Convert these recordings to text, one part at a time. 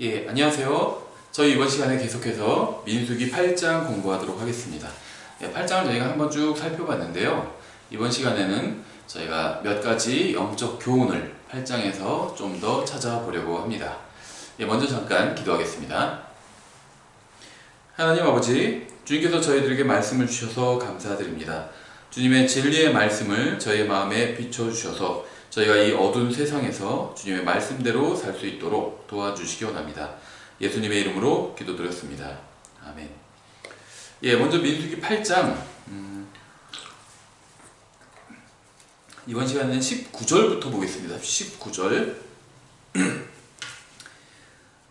예, 안녕하세요. 저희 이번 시간에 계속해서 민수기 8장 공부하도록 하겠습니다. 예, 8장을 저희가 한번 쭉 살펴봤는데요. 이번 시간에는 저희가 몇 가지 영적 교훈을 8장에서 좀 더 찾아보려고 합니다. 예, 먼저 잠깐 기도하겠습니다. 하나님 아버지, 주님께서 저희들에게 말씀을 주셔서 감사드립니다. 주님의 진리의 말씀을 저희의 마음에 비춰주셔서 저희가 이 어두운 세상에서 주님의 말씀대로 살 수 있도록 도와주시기 원합니다. 예수님의 이름으로 기도드렸습니다. 아멘. 예, 먼저 민수기 8장 음, 이번 시간에는 19절부터 보겠습니다. 19절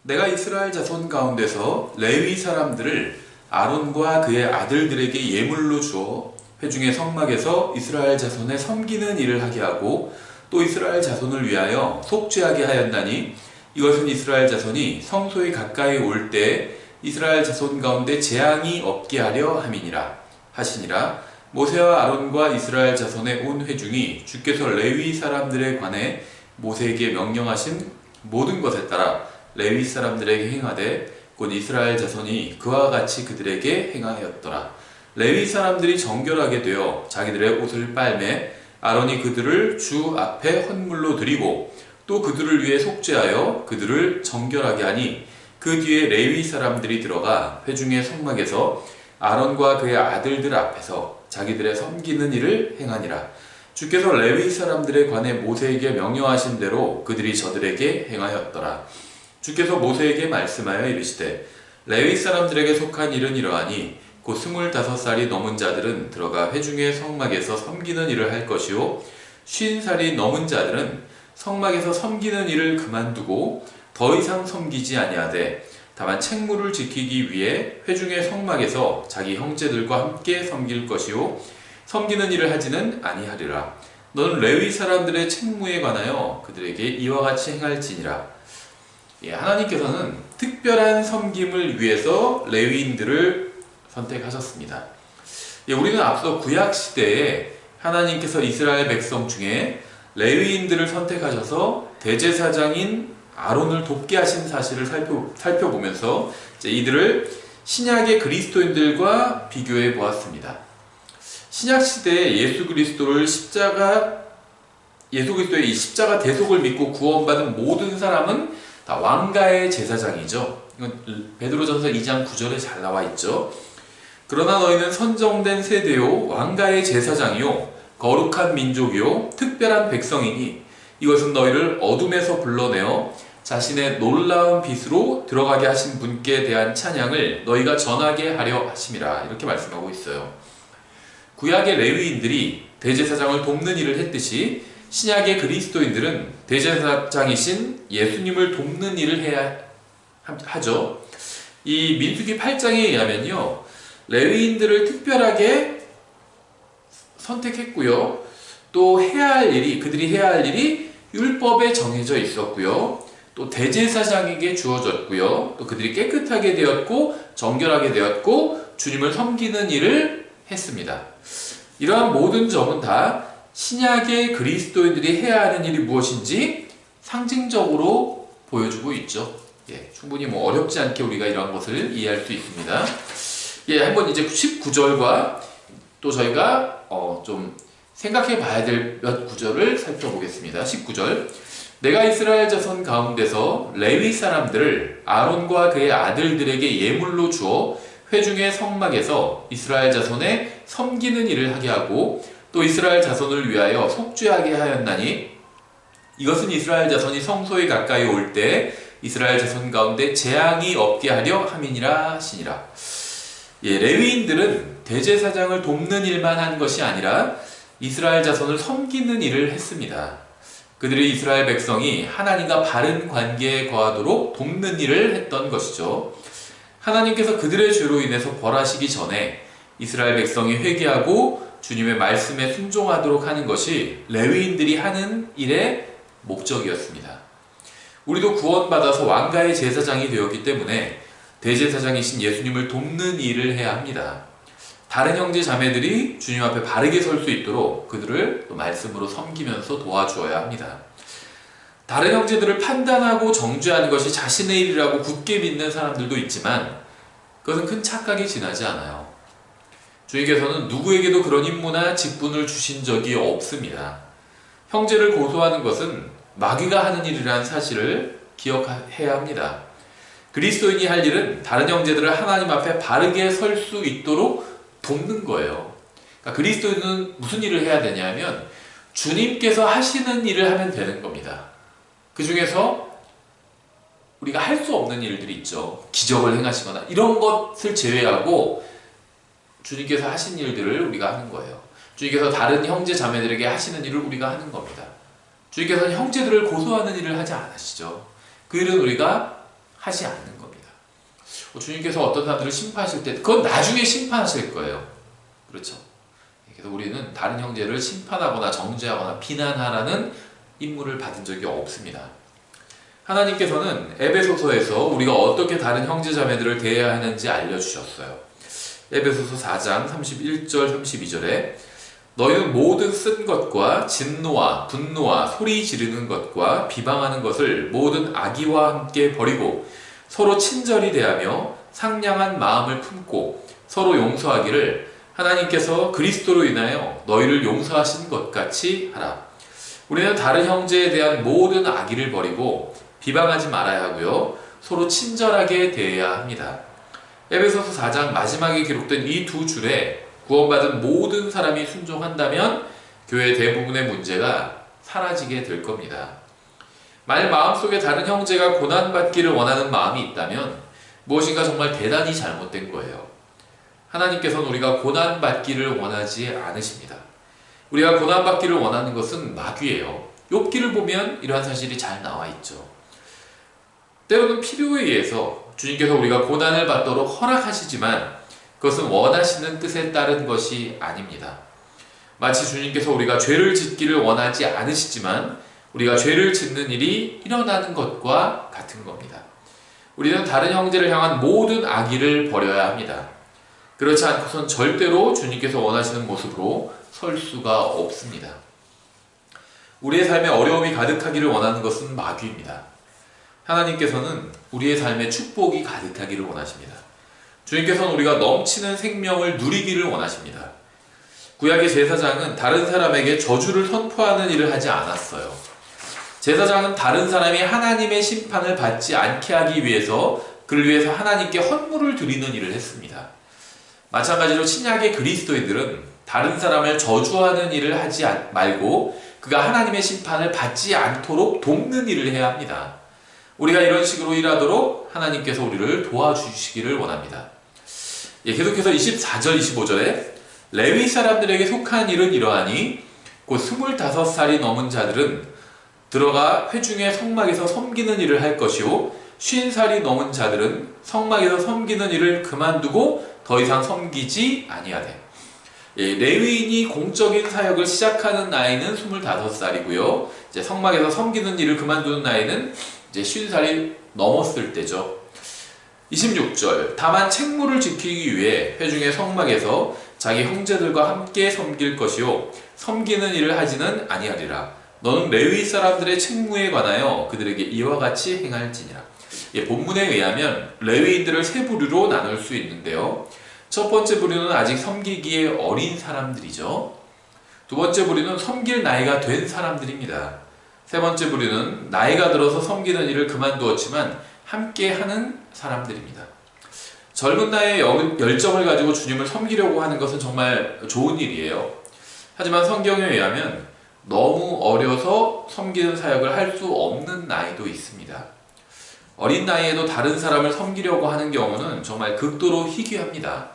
내가 이스라엘 자손 가운데서 레위 사람들을 아론과 그의 아들들에게 예물로 주어 회중의 성막에서 이스라엘 자손의 섬기는 일을 하게 하고 또 이스라엘 자손을 위하여 속죄하게 하였나니 이것은 이스라엘 자손이 성소에 가까이 올 때 이스라엘 자손 가운데 재앙이 없게 하려 함이니라 하시니라. 모세와 아론과 이스라엘 자손의 온 회중이 주께서 레위 사람들에 관해 모세에게 명령하신 모든 것에 따라 레위 사람들에게 행하되 곧 이스라엘 자손이 그와 같이 그들에게 행하였더라. 레위 사람들이 정결하게 되어 자기들의 옷을 빨매 아론이 그들을 주 앞에 헌물로 드리고 또 그들을 위해 속죄하여 그들을 정결하게 하니 그 뒤에 레위 사람들이 들어가 회중의 성막에서 아론과 그의 아들들 앞에서 자기들의 섬기는 일을 행하니라. 주께서 레위 사람들에 관해 모세에게 명령하신 대로 그들이 저들에게 행하였더라. 주께서 모세에게 말씀하여 이르시되 레위 사람들에게 속한 일은 이러하니 곧 스물다섯 살이 넘은 자들은 들어가 회중의 성막에서 섬기는 일을 할 것이요. 쉰 살이 넘은 자들은 성막에서 섬기는 일을 그만두고 더 이상 섬기지 아니하되 다만 책무를 지키기 위해 회중의 성막에서 자기 형제들과 함께 섬길 것이요. 섬기는 일을 하지는 아니하리라. 너는 레위 사람들의 책무에 관하여 그들에게 이와 같이 행할지니라. 예, 하나님께서는 특별한 섬김을 위해서 레위인들을 선택하셨습니다. 예, 우리는 앞서 구약 시대에 하나님께서 이스라엘 백성 중에 레위인들을 선택하셔서 대제사장인 아론을 돕게 하신 사실을 살펴, 살펴보면서 이들을 신약의 그리스도인들과 비교해 보았습니다. 신약 시대에 예수 그리스도를 십자가 예수 그리스도의 이 십자가 대속을 믿고 구원받은 모든 사람은 다 왕가의 제사장이죠. 이건 베드로전서 2장 9절에 잘 나와 있죠. 그러나 너희는 선정된 세대요 왕가의 제사장이요 거룩한 민족이요 특별한 백성이니 이것은 너희를 어둠에서 불러내어 자신의 놀라운 빛으로 들어가게 하신 분께 대한 찬양을 너희가 전하게 하려 하심이라 이렇게 말씀하고 있어요. 구약의 레위인들이 대제사장을 돕는 일을 했듯이 신약의 그리스도인들은 대제사장이신 예수님을 돕는 일을 해야 하죠. 이 민수기 8장에 의하면요. 레위인들을 특별하게 선택했고요. 또 해야 할 일이 그들이 해야 할 일이 율법에 정해져 있었고요. 또 대제사장에게 주어졌고요. 또 그들이 깨끗하게 되었고 정결하게 되었고 주님을 섬기는 일을 했습니다. 이러한 모든 점은 다 신약의 그리스도인들이 해야 하는 일이 무엇인지 상징적으로 보여주고 있죠. 예, 충분히 뭐 어렵지 않게 우리가 이러한 것을 이해할 수 있습니다. 예, 한번 이제 19절과 또 저희가 어, 좀 생각해 봐야 될 몇 구절을 살펴보겠습니다. 19절. 내가 이스라엘 자손 가운데서 레위 사람들을 아론과 그의 아들들에게 예물로 주어 회중의 성막에서 이스라엘 자손의 섬기는 일을 하게 하고 또 이스라엘 자손을 위하여 속죄하게 하였나니 이것은 이스라엘 자손이 성소에 가까이 올 때 이스라엘 자손 가운데 재앙이 없게 하려 함이니라 하시니라. 예, 레위인들은 대제사장을 돕는 일만 한 것이 아니라 이스라엘 자손을 섬기는 일을 했습니다. 그들이 이스라엘 백성이 하나님과 바른 관계에 거하도록 돕는 일을 했던 것이죠. 하나님께서 그들의 죄로 인해서 벌하시기 전에 이스라엘 백성이 회개하고 주님의 말씀에 순종하도록 하는 것이 레위인들이 하는 일의 목적이었습니다. 우리도 구원받아서 왕가의 제사장이 되었기 때문에 대제사장이신 예수님을 돕는 일을 해야 합니다. 다른 형제 자매들이 주님 앞에 바르게 설 수 있도록 그들을 말씀으로 섬기면서 도와주어야 합니다. 다른 형제들을 판단하고 정죄하는 것이 자신의 일이라고 굳게 믿는 사람들도 있지만 그것은 큰 착각이 지나지 않아요. 주님께서는 누구에게도 그런 임무나 직분을 주신 적이 없습니다. 형제를 고소하는 것은 마귀가 하는 일이라는 사실을 기억해야 합니다. 그리스도인이 할 일은 다른 형제들을 하나님 앞에 바르게 설 수 있도록 돕는 거예요. 그러니까 그리스도인은 무슨 일을 해야 되냐면 주님께서 하시는 일을 하면 되는 겁니다. 그 중에서 우리가 할 수 없는 일들이 있죠. 기적을 행하시거나 이런 것을 제외하고 주님께서 하신 일들을 우리가 하는 거예요. 주님께서 다른 형제 자매들에게 하시는 일을 우리가 하는 겁니다. 주님께서는 형제들을 고소하는 일을 하지 않으시죠. 그 일은 우리가 하지 않는 겁니다. 주님께서 어떤 사람들을 심판하실 때 그건 나중에 심판하실 거예요. 그렇죠. 그래서 우리는 다른 형제를 심판하거나 정죄하거나 비난하라는 임무를 받은 적이 없습니다. 하나님께서는 에베소서에서 우리가 어떻게 다른 형제 자매들을 대해야 하는지 알려주셨어요. 에베소서 4장 31절 32절에 너희는 모든 쓴 것과 진노와 분노와 소리 지르는 것과 비방하는 것을 모든 악의와 함께 버리고 서로 친절히 대하며 상냥한 마음을 품고 서로 용서하기를 하나님께서 그리스도로 인하여 너희를 용서하신 것 같이 하라. 우리는 다른 형제에 대한 모든 악의를 버리고 비방하지 말아야 하고요. 서로 친절하게 대해야 합니다. 에베소서 4장 마지막에 기록된 이 두 줄에 구원받은 모든 사람이 순종한다면 교회 대부분의 문제가 사라지게 될 겁니다. 만약 마음속에 다른 형제가 고난받기를 원하는 마음이 있다면 무엇인가 정말 대단히 잘못된 거예요. 하나님께서는 우리가 고난받기를 원하지 않으십니다. 우리가 고난받기를 원하는 것은 마귀예요. 욥기를 보면 이러한 사실이 잘 나와 있죠. 때로는 필요에 의해서 주님께서 우리가 고난을 받도록 허락하시지만 그것은 원하시는 뜻에 따른 것이 아닙니다. 마치 주님께서 우리가 죄를 짓기를 원하지 않으시지만 우리가 죄를 짓는 일이 일어나는 것과 같은 겁니다. 우리는 다른 형제를 향한 모든 악의를 버려야 합니다. 그렇지 않고선 절대로 주님께서 원하시는 모습으로 설 수가 없습니다. 우리의 삶에 어려움이 가득하기를 원하는 것은 마귀입니다. 하나님께서는 우리의 삶에 축복이 가득하기를 원하십니다. 주님께서는 우리가 넘치는 생명을 누리기를 원하십니다. 구약의 제사장은 다른 사람에게 저주를 선포하는 일을 하지 않았어요. 제사장은 다른 사람이 하나님의 심판을 받지 않게 하기 위해서 그를 위해서 하나님께 헌물을 드리는 일을 했습니다. 마찬가지로 신약의 그리스도인들은 다른 사람을 저주하는 일을 하지 말고 그가 하나님의 심판을 받지 않도록 돕는 일을 해야 합니다. 우리가 이런 식으로 일하도록 하나님께서 우리를 도와주시기를 원합니다. 예, 계속해서 24절, 25절에 레위 사람들에게 속한 일은 이러하니 곧 25살이 넘은 자들은 들어가 회중의 성막에서 섬기는 일을 할 것이요 50살이 넘은 자들은 성막에서 섬기는 일을 그만두고 더 이상 섬기지 아니하되 예, 레위인이 공적인 사역을 시작하는 나이는 25살이고요. 이제 성막에서 섬기는 일을 그만두는 나이는 이제 50살이 넘었을 때죠. 26절. 다만 책무를 지키기 위해 회중의 성막에서 자기 형제들과 함께 섬길 것이요. 섬기는 일을 하지는 아니하리라. 너는 레위 사람들의 책무에 관하여 그들에게 이와 같이 행할지니라. 예, 본문에 의하면 레위인들을 세 부류로 나눌 수 있는데요. 첫 번째 부류는 아직 섬기기에 어린 사람들이죠. 두 번째 부류는 섬길 나이가 된 사람들입니다. 세 번째 부류는 나이가 들어서 섬기는 일을 그만두었지만 함께 하는 사람들입니다. 젊은 나이에 열정을 가지고 주님을 섬기려고 하는 것은 정말 좋은 일이에요. 하지만 성경에 의하면 너무 어려서 섬기는 사역을 할 수 없는 나이도 있습니다. 어린 나이에도 다른 사람을 섬기려고 하는 경우는 정말 극도로 희귀합니다.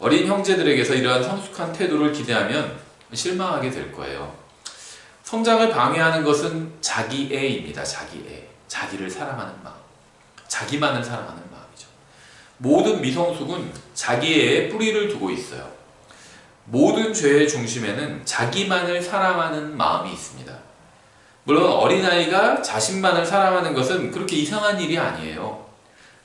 어린 형제들에게서 이러한 성숙한 태도를 기대하면 실망하게 될 거예요. 성장을 방해하는 것은 자기 애입니다. 자기 애. 자기를 사랑하는 마음. 자기만을 사랑하는 마음이죠. 모든 미성숙은 자기애에 뿌리를 두고 있어요. 모든 죄의 중심에는 자기만을 사랑하는 마음이 있습니다. 물론 어린아이가 자신만을 사랑하는 것은 그렇게 이상한 일이 아니에요.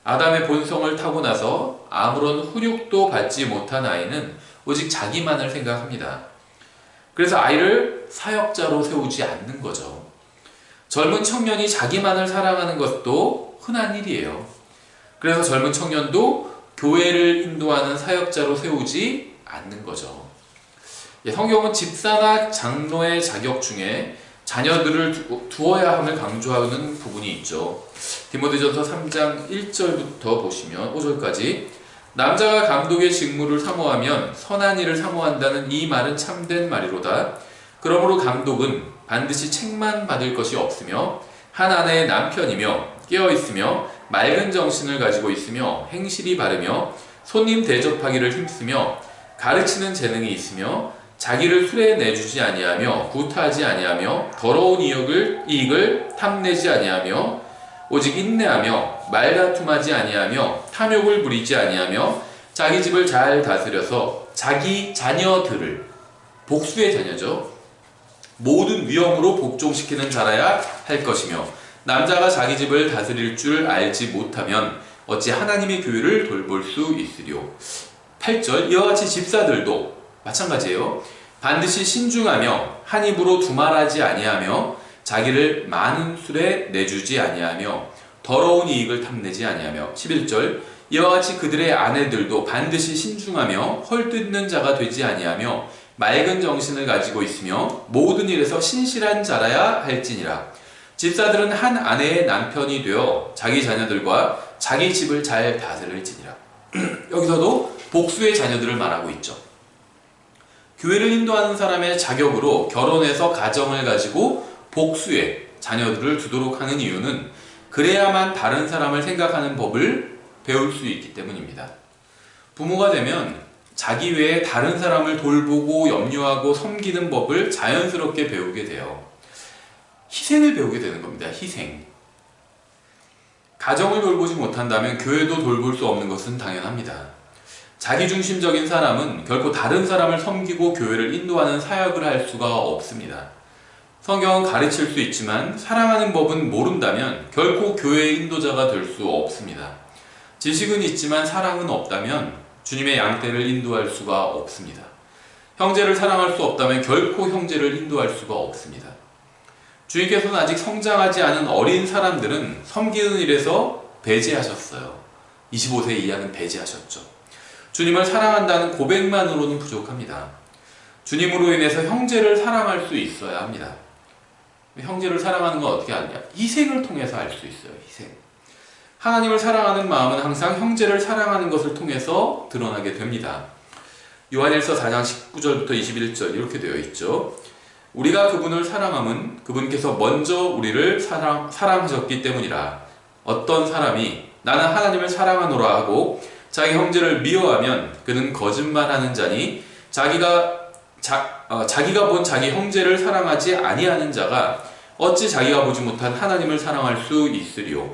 아담의 본성을 타고 나서 아무런 훈육도 받지 못한 아이는 오직 자기만을 생각합니다. 그래서 아이를 사역자로 세우지 않는 거죠. 젊은 청년이 자기만을 사랑하는 것도 흔한 일이에요. 그래서 젊은 청년도 교회를 인도하는 사역자로 세우지 않는 거죠. 예, 성경은 집사나 장로의 자격 중에 자녀들을 두- 두어야 함을 강조하는 부분이 있죠. 디모데전서 3장 1절부터 보시면 5절까지 남자가 감독의 직무를 사모하면 선한 일을 사모한다는 이 말은 참된 말이로다. 그러므로 감독은 반드시 책만 받을 것이 없으며 한 아내의 남편이며 깨어 있으며 맑은 정신을 가지고 있으며 행실이 바르며 손님 대접하기를 힘쓰며 가르치는 재능이 있으며 자기를 술에 내주지 아니하며 구타하지 아니하며 더러운 이익을 이익을 탐내지 아니하며 오직 인내하며 말다툼하지 아니하며 탐욕을 부리지 아니하며 자기 집을 잘 다스려서 자기 자녀들을 복수의 자녀죠. 모든 위험으로 복종시키는 자라야 할 것이며 남자가 자기 집을 다스릴 줄 알지 못하면 어찌 하나님의 교회를 돌볼 수 있으리요. 8절 이와 같이 집사들도 마찬가지예요. 반드시 신중하며 한 입으로 두말하지 아니하며 자기를 많은 술에 내주지 아니하며 더러운 이익을 탐내지 아니하며 11절 이와 같이 그들의 아내들도 반드시 신중하며 헐뜯는 자가 되지 아니하며 맑은 정신을 가지고 있으며 모든 일에서 신실한 자라야 할지니라 집사들은 한 아내의 남편이 되어 자기 자녀들과 자기 집을 잘 다스릴지니라 여기서도 복수의 자녀들을 말하고 있죠 교회를 인도하는 사람의 자격으로 결혼해서 가정을 가지고 복수의 자녀들을 두도록 하는 이유는 그래야만 다른 사람을 생각하는 법을 배울 수 있기 때문입니다. 부모가 되면 자기 외에 다른 사람을 돌보고 염려하고 섬기는 법을 자연스럽게 배우게 돼요. 희생을 배우게 되는 겁니다. 희생. 가정을 돌보지 못한다면 교회도 돌볼 수 없는 것은 당연합니다. 자기중심적인 사람은 결코 다른 사람을 섬기고 교회를 인도하는 사역을 할 수가 없습니다. 성경은 가르칠 수 있지만 사랑하는 법은 모른다면 결코 교회의 인도자가 될 수 없습니다. 지식은 있지만 사랑은 없다면 주님의 양떼를 인도할 수가 없습니다. 형제를 사랑할 수 없다면 결코 형제를 인도할 수가 없습니다. 주님께서는 아직 성장하지 않은 어린 사람들은 섬기는 일에서 배제하셨어요. 25세 이하는 배제하셨죠. 주님을 사랑한다는 고백만으로는 부족합니다. 주님으로 인해서 형제를 사랑할 수 있어야 합니다. 형제를 사랑하는 건 어떻게 하느냐? 희생을 통해서 알 수 있어요. 희생. 하나님을 사랑하는 마음은 항상 형제를 사랑하는 것을 통해서 드러나게 됩니다. 요한일서 4장 19절부터 21절 이렇게 되어 있죠. 우리가 그분을 사랑함은 그분께서 먼저 우리를 사랑, 사랑하셨기 때문이라. 어떤 사람이 나는 하나님을 사랑하노라 하고 자기 형제를 미워하면 그는 거짓말하는 자니 자기가 자, 어, 자기가 본 자기 형제를 사랑하지 아니하는 자가 어찌 자기가 보지 못한 하나님을 사랑할 수 있으리요.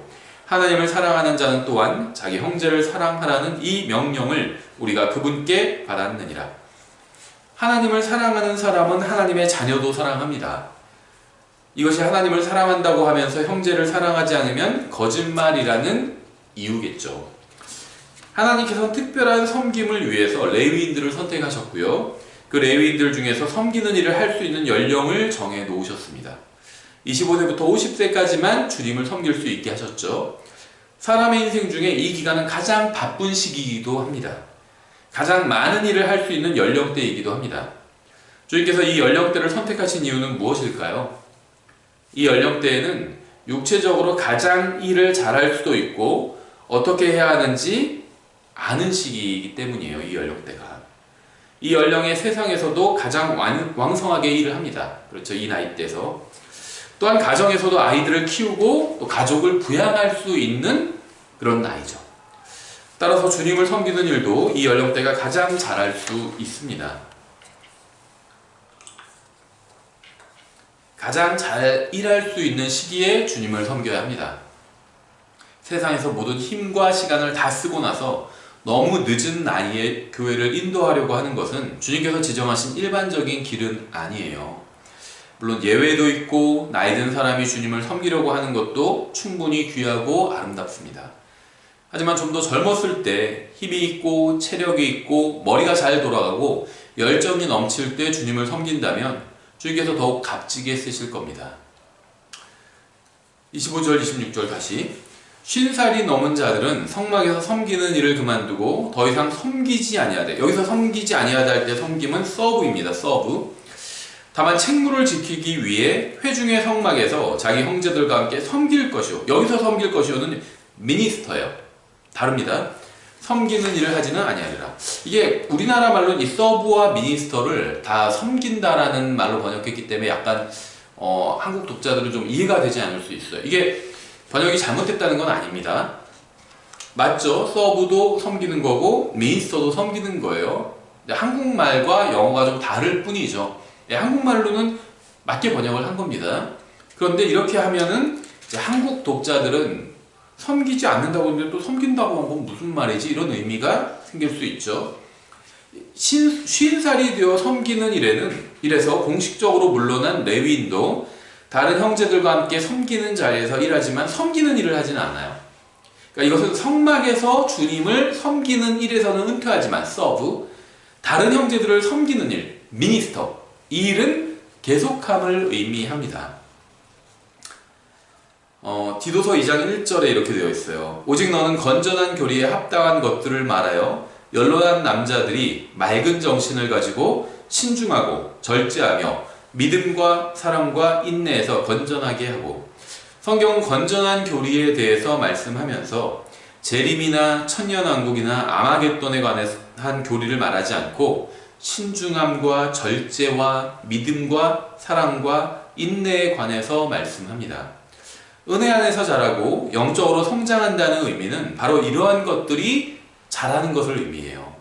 하나님을 사랑하는 자는 또한 자기 형제를 사랑하라는 이 명령을 우리가 그분께 받았느니라. 하나님을 사랑하는 사람은 하나님의 자녀도 사랑합니다. 이것이 하나님을 사랑한다고 하면서 형제를 사랑하지 않으면 거짓말이라는 이유겠죠. 하나님께서는 특별한 섬김을 위해서 레위인들을 선택하셨고요. 그 레위인들 중에서 섬기는 일을 할 수 있는 연령을 정해 놓으셨습니다. 25세부터 50세까지만 주님을 섬길 수 있게 하셨죠. 사람의 인생 중에 이 기간은 가장 바쁜 시기이기도 합니다. 가장 많은 일을 할 수 있는 연령대이기도 합니다. 주님께서 이 연령대를 선택하신 이유는 무엇일까요? 이 연령대에는 육체적으로 가장 일을 잘할 수도 있고 어떻게 해야 하는지 아는 시기이기 때문이에요. 이 연령대가. 이 연령의 세상에서도 가장 왕, 왕성하게 일을 합니다. 그렇죠. 이 나이대에서. 또한 가정에서도 아이들을 키우고 또 가족을 부양할 수 있는 그런 나이죠. 따라서 주님을 섬기는 일도 이 연령대가 가장 잘할 수 있습니다. 가장 잘 일할 수 있는 시기에 주님을 섬겨야 합니다. 세상에서 모든 힘과 시간을 다 쓰고 나서 너무 늦은 나이에 교회를 인도하려고 하는 것은 주님께서 지정하신 일반적인 길은 아니에요. 물론 예외도 있고 나이 든 사람이 주님을 섬기려고 하는 것도 충분히 귀하고 아름답습니다. 하지만 좀 더 젊었을 때 힘이 있고 체력이 있고 머리가 잘 돌아가고 열정이 넘칠 때 주님을 섬긴다면 주님께서 더욱 값지게 쓰실 겁니다. 25절, 26절 다시. 쉰 살이 넘은 자들은 성막에서 섬기는 일을 그만두고 더 이상 섬기지 아니하되 여기서 섬기지 아니하다 할 때 섬김은 서브입니다. 서브. 다만 책무를 지키기 위해 회중의 성막에서 자기 형제들과 함께 섬길 것이요. 여기서 섬길 것이요는 미니스터예요. 다릅니다. 섬기는 일을 하지는 아니하리라. 이게 우리나라 말로는 이 서브와 미니스터를 다 섬긴다라는 말로 번역했기 때문에 약간 어, 한국 독자들은 좀 이해가 되지 않을 수 있어요. 이게 번역이 잘못됐다는 건 아닙니다. 맞죠? 서브도 섬기는 거고 미니스터도 섬기는 거예요. 한국말과 영어가 좀 다를 뿐이죠. 네, 한국말로는 맞게 번역을 한 겁니다. 그런데 이렇게 하면은 한국 독자들은 섬기지 않는다고 했는데 또 섬긴다고 한 건 무슨 말이지? 이런 의미가 생길 수 있죠. 신, 쉰 살이 되어 섬기는 일에는 이래서 공식적으로 물러난 레위인도 다른 형제들과 함께 섬기는 자리에서 일하지만 섬기는 일을 하지는 않아요. 그러니까 이것은 성막에서 주님을 섬기는 일에서는 은퇴하지만 서브 다른 형제들을 섬기는 일 미니스터 이 일은 계속함을 의미합니다. 어, 디도서 2장 1절에 이렇게 되어 있어요. 오직 너는 건전한 교리에 합당한 것들을 말하여 연로한 남자들이 맑은 정신을 가지고 신중하고 절제하며 믿음과 사랑과 인내에서 건전하게 하고 성경은 건전한 교리에 대해서 말씀하면서 재림이나 천년왕국이나 아마겟돈에 관한 교리를 말하지 않고 신중함과 절제와 믿음과 사랑과 인내에 관해서 말씀합니다. 은혜 안에서 자라고 영적으로 성장한다는 의미는 바로 이러한 것들이 자라는 것을 의미해요.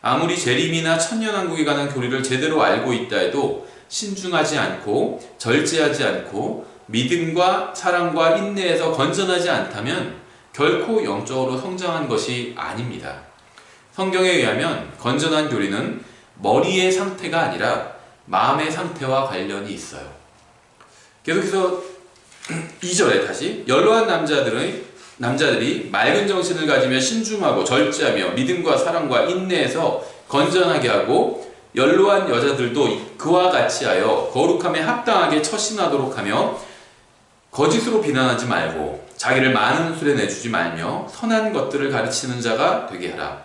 아무리 재림이나 천년왕국에 관한 교리를 제대로 알고 있다 해도 신중하지 않고 절제하지 않고 믿음과 사랑과 인내에서 건전하지 않다면 결코 영적으로 성장한 것이 아닙니다. 성경에 의하면 건전한 교리는 머리의 상태가 아니라 마음의 상태와 관련이 있어요. 계속해서 2절에 다시 연로한 남자들의 남자들이 맑은 정신을 가지며 신중하고 절제하며 믿음과 사랑과 인내에서 건전하게 하고 연로한 여자들도 그와 같이 하여 거룩함에 합당하게 처신하도록 하며 거짓으로 비난하지 말고 자기를 많은 술에 내주지 말며 선한 것들을 가르치는 자가 되게 하라.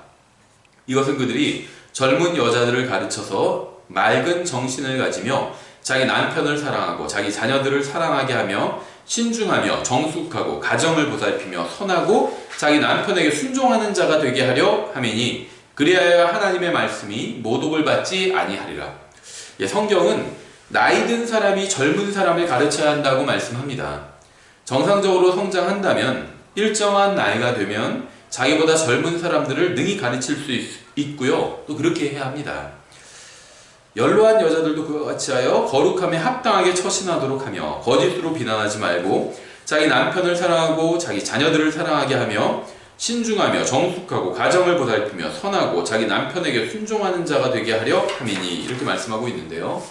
이것은 그들이 젊은 여자들을 가르쳐서 맑은 정신을 가지며 자기 남편을 사랑하고 자기 자녀들을 사랑하게 하며 신중하며 정숙하고 가정을 보살피며 선하고 자기 남편에게 순종하는 자가 되게 하려 함이니 그리하여 하나님의 말씀이 모독을 받지 아니하리라. 예, 성경은 나이 든 사람이 젊은 사람을 가르쳐야 한다고 말씀합니다. 정상적으로 성장한다면 일정한 나이가 되면 자기보다 젊은 사람들을 능히 가르칠 수 있, 고요 또 그렇게 해야 합니다. 연로한 여자들도 그와 같이 하여 거룩함에 합당하게 처신하도록 하며 거짓으로 비난하지 말고 자기 남편을 사랑하고 자기 자녀들을 사랑하게 하며 신중하며 정숙하고 가정을 보살피며 선하고 자기 남편에게 순종하는 자가 되게 하려 함이니 이렇게 말씀하고 있는데요.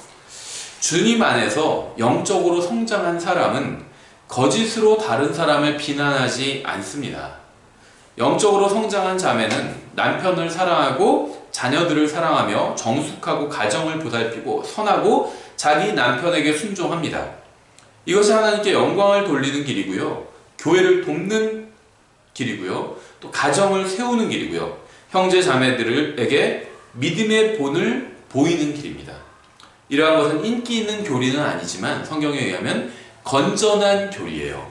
주님 안에서 영적으로 성장한 사람은 거짓으로 다른 사람을 비난하지 않습니다. 영적으로 성장한 자매는 남편을 사랑하고 자녀들을 사랑하며 정숙하고 가정을 보살피고 선하고 자기 남편에게 순종합니다. 이것이 하나님께 영광을 돌리는 길이고요. 교회를 돕는 길이고요. 또 가정을 세우는 길이고요. 형제 자매들에게 믿음의 본을 보이는 길입니다. 이러한 것은 인기 있는 교리는 아니지만 성경에 의하면 건전한 교리예요.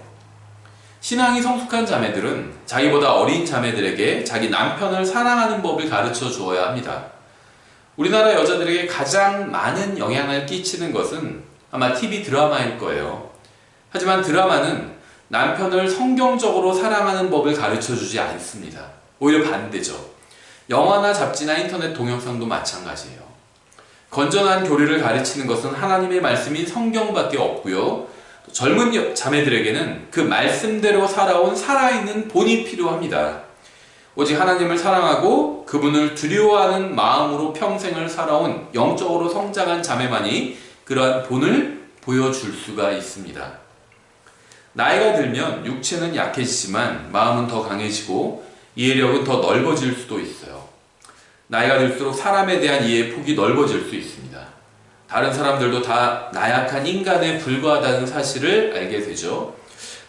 신앙이 성숙한 자매들은 자기보다 어린 자매들에게 자기 남편을 사랑하는 법을 가르쳐 주어야 합니다. 우리나라 여자들에게 가장 많은 영향을 끼치는 것은 아마 TV 드라마일 거예요. 하지만 드라마는 남편을 성경적으로 사랑하는 법을 가르쳐 주지 않습니다. 오히려 반대죠. 영화나 잡지나 인터넷 동영상도 마찬가지예요. 건전한 교리를 가르치는 것은 하나님의 말씀인 성경밖에 없고요. 젊은 자매들에게는 그 말씀대로 살아온 살아있는 본이 필요합니다. 오직 하나님을 사랑하고 그분을 두려워하는 마음으로 평생을 살아온 영적으로 성장한 자매만이 그러한 본을 보여줄 수가 있습니다. 나이가 들면 육체는 약해지지만 마음은 더 강해지고 이해력은 더 넓어질 수도 있어요. 나이가 들수록 사람에 대한 이해의 폭이 넓어질 수 있습니다. 다른 사람들도 다 나약한 인간에 불과하다는 사실을 알게 되죠.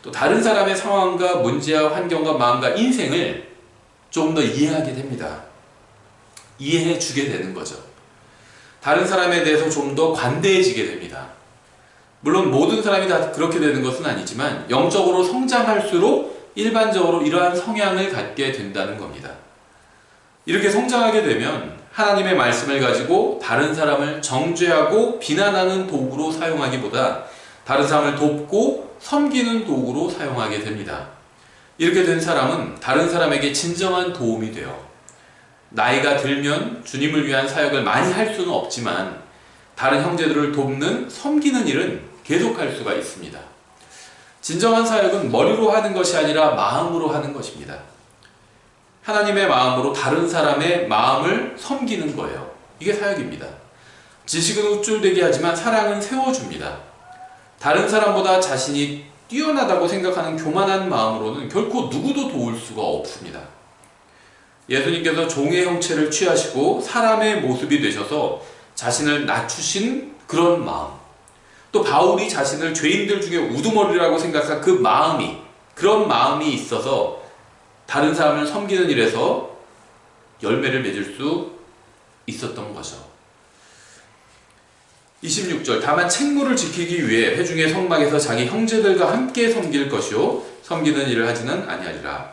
또 다른 사람의 상황과 문제와 환경과 마음과 인생을 조금 더 이해하게 됩니다. 이해해 주게 되는 거죠. 다른 사람에 대해서 좀 더 관대해지게 됩니다. 물론 모든 사람이 다 그렇게 되는 것은 아니지만 영적으로 성장할수록 일반적으로 이러한 성향을 갖게 된다는 겁니다. 이렇게 성장하게 되면 하나님의 말씀을 가지고 다른 사람을 정죄하고 비난하는 도구로 사용하기보다 다른 사람을 돕고 섬기는 도구로 사용하게 됩니다. 이렇게 된 사람은 다른 사람에게 진정한 도움이 돼요. 나이가 들면 주님을 위한 사역을 많이 할 수는 없지만 다른 형제들을 돕는 섬기는 일은 계속할 수가 있습니다. 진정한 사역은 머리로 하는 것이 아니라 마음으로 하는 것입니다. 하나님의 마음으로 다른 사람의 마음을 섬기는 거예요. 이게 사역입니다. 지식은 우쭐대게 하지만 사랑은 세워줍니다. 다른 사람보다 자신이 뛰어나다고 생각하는 교만한 마음으로는 결코 누구도 도울 수가 없습니다. 예수님께서 종의 형체를 취하시고 사람의 모습이 되셔서 자신을 낮추신 그런 마음. 또 바울이 자신을 죄인들 중에 우두머리라고 생각한 그 마음이 그런 마음이 있어서 다른 사람을 섬기는 일에서 열매를 맺을 수 있었던 거죠. 26절 다만 책무를 지키기 위해 회중의 성막에서 자기 형제들과 함께 섬길 것이요 섬기는 일을 하지는 아니하리라.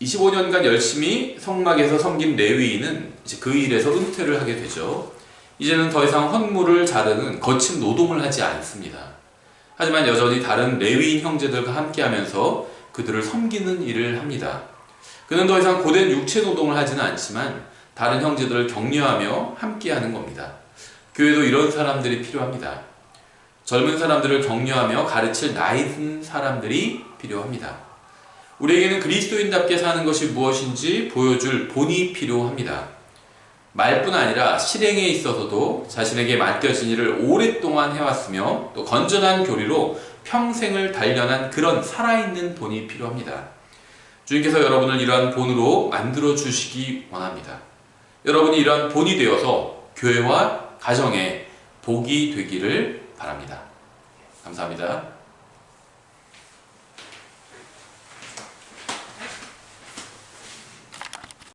25년간 열심히 성막에서 섬긴 레위인은 이제 그 일에서 은퇴를 하게 되죠. 이제는 더 이상 헌물을 자르는 거친 노동을 하지 않습니다. 하지만 여전히 다른 레위인 형제들과 함께하면서 그들을 섬기는 일을 합니다. 그는 더 이상 고된 육체 노동을 하지는 않지만 다른 형제들을 격려하며 함께하는 겁니다. 교회도 이런 사람들이 필요합니다. 젊은 사람들을 격려하며 가르칠 나이 든 사람들이 필요합니다. 우리에게는 그리스도인답게 사는 것이 무엇인지 보여줄 본이 필요합니다. 말뿐 아니라 실행에 있어서도 자신에게 맡겨진 일을 오랫동안 해왔으며 또 건전한 교리로 평생을 단련한 그런 살아있는 본이 필요합니다. 주님께서 여러분을 이러한 본으로 만들어 주시기 원합니다. 여러분이 이러한 본이 되어서 교회와 가정에 복이 되기를 바랍니다. 감사합니다.